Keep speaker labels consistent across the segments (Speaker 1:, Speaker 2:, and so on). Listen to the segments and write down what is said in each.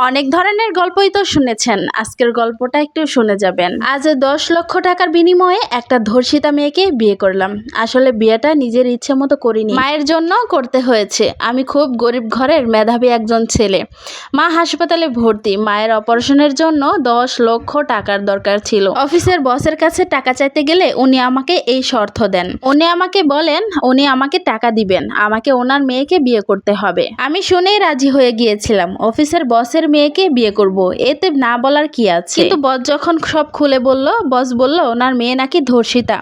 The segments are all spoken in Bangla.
Speaker 1: অনেক ধরনের গল্পই তো শুনেছেন। আজকের গল্পটা একটু শুনে যাবেন। আজ দশ লক্ষ টাকার বিনিময়ে একটা ধর্ষিতা মেয়েকে বিয়ে করলাম। আসলে বিয়েটা নিজের ইচ্ছে মতো করিনি। মায়ের জন্য করতে হয়েছে। আমি খুব গরিব ঘরের মেধাবী একজন ছেলে। মা হাসপাতালে ভর্তি। মায়ের অপারেশনের জন্য দশ লক্ষ টাকার দরকার ছিল। অফিসের বসের কাছে টাকা চাইতে গেলে উনি আমাকে এই শর্ত দেন। উনি আমাকে বলেন, উনি আমাকে টাকা দিবেন। আমাকে ওনার মেয়েকে বিয়ে করতে হবে। আমি শুনেই রাজি হয়ে গিয়েছিলাম। অফিসের বসের মেয়েকে বিয়ে করব এতে না বলার কি আছে? কিন্তু বস যখন সব খুলে বলল বস বলল ওনার মেয়ে নাকি ধর্ষিতা।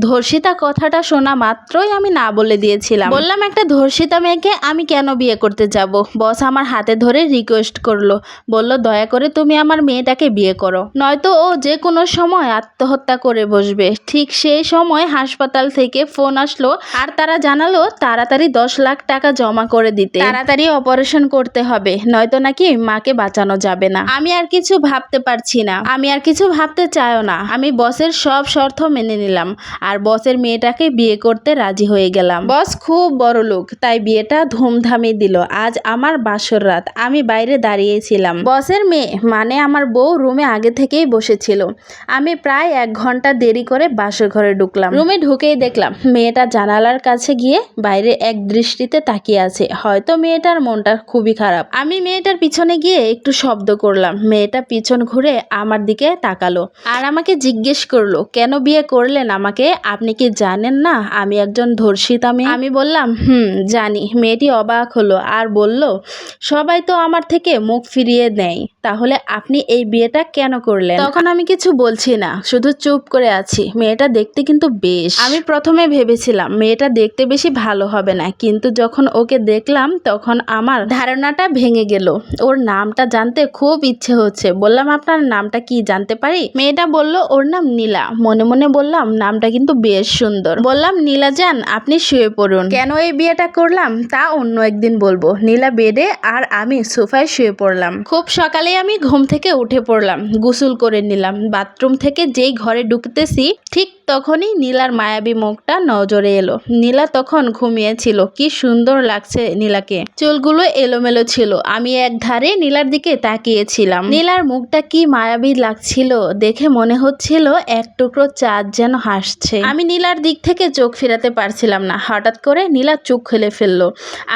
Speaker 1: ধর্ষিতা কথাটা শোনা মাত্রই আমি না বলে দিয়েছিলাম। বললাম একটা ধর্ষিতা মেয়েকে আমি কেন বিয়ে করতে যাব? বস আমার হাতে ধরে রিকোয়েস্ট করল। বলল দয়া করে তুমি আমার মেয়েটাকে বিয়ে করো। নয়তো ও যে কোনো সময় আত্মহত্যা করে বসবে। ঠিক সেই সময় হাসপাতাল থেকে ফোন আসলো আর তারা জানালো তাড়াতাড়ি দশ লাখ টাকা জমা করে দিতে। তাড়াতাড়ি অপারেশন করতে হবে। নয়তো নাকি মাকে বাঁচানো যাবে না। আমি আর কিছু ভাবতে পারছি না। আমি আর কিছু ভাবতে চাইও না। আমি বসের সব শর্ত মেনে নিলাম আর বসের মেয়েটাকে বিয়ে করতে রাজি হয়ে গেলাম। বস খুব বড় লোক, তাই বিয়েটা ধুমধামে দিল। আজ আমার বাসর রাত। আমি বাইরে দাঁড়িয়েছিলাম। বসের মেয়ে মানে আমার বউ, রুমে আগে থেকেই বসেছিল। আমি প্রায় এক ঘণ্টা দেরি করে বাসর ঘরে ঢুকলাম। রুমে ঢুকেই দেখলাম, মেয়েটা জানালার কাছে গিয়ে বাইরে এক দৃষ্টিতে তাকিয়ে আছে। হয়তো মেয়েটার মনটা খুবই খারাপ। আমি মেয়েটার পিছনে গিয়ে একটু শব্দ করলাম। মেয়েটা পিছন ঘুরে আমার দিকে তাকালো আর আমাকে জিজ্ঞেস করল, কেন বিয়ে করলেন আমাকে? আপনি কি জানেন না? আমি একজন ধর্ষিতা মেয়ে আমি বললাম, হুম, জানি। মেয়েটি অবাক হলো আর বলল, সবাই তো আমার থেকে মুখ ফিরিয়ে নেয়। তাহলে আপনি এই বিয়েটা কেন করলেন? তখন আমি কিছু বলছি না, শুধু চুপ করে আছি। মেয়েটা দেখতে কিন্তু বেশ। আমি প্রথমে ভেবেছিলাম, মেয়েটা দেখতে বেশি ভালো হবে না। কিন্তু যখন ওকে দেখলাম, তখন আমার ধারণাটা ভেঙে গেল। ওর নামটা জানতে খুব ইচ্ছে হচ্ছে। বললাম, আপনার নামটা কি জানতে পারি? মেয়েটা বলল, ওর নাম নীলা। মনে মনে বললাম, নামটা কিন্তু বেশ সুন্দর। বললাম, নীলা যান আপনি শুয়ে পড়ুন। কেন এই বিয়েটা করলাম? তা অন্য একদিন বলব। নীলা বেডে আর আমি সোফায় শুয়ে পড়লাম। খুব সকালে আমি ঘুম থেকে উঠে পড়লাম, গোসল করে নিলাম। বাথরুম থেকে যেই ঘরে ঢুকতেছি, ঠিক তখনই নীলার মায়াবী মুখটা নজরে এলো। নীলা তখন ঘুমিয়েছিল। কি সুন্দর লাগছে নীলাকে। চুলগুলো এলোমেলো ছিল। আমি এক ধারে নীলার দিকে তাকিয়েছিলাম। নীলার মুখটা কি মায়াবী লাগছিল দেখে মনে হচ্ছিল এক টুকরো চাঁদ যেন হাসছে। আমি নীলার দিক থেকে চোখ ফেরাতে পারছিলাম না। হঠাৎ করে নীলা চোখ খুলে ফেলল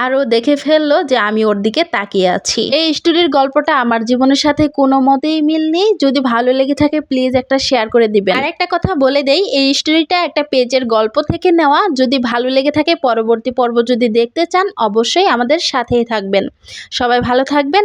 Speaker 1: আরও দেখে ফেলল যে আমি ওর দিকে তাকিয়ে আছি। এই স্টোরির গল্পটা আমার জীবনের সাথে কোনো মতেই মিল নেই। যদি ভালো লেগে থাকে, প্লিজ একটা শেয়ার করে দিবেন। আর একটা কথা বলে দেই, এই স্টোরিটা একটা পেজের গল্প থেকে নেওয়া। যদি ভালো লেগে থাকে, পরবর্তী পর্ব যদি দেখতে চান, অবশ্যই আমাদের সাথেই থাকবেন। সবাই ভালো থাকবেন।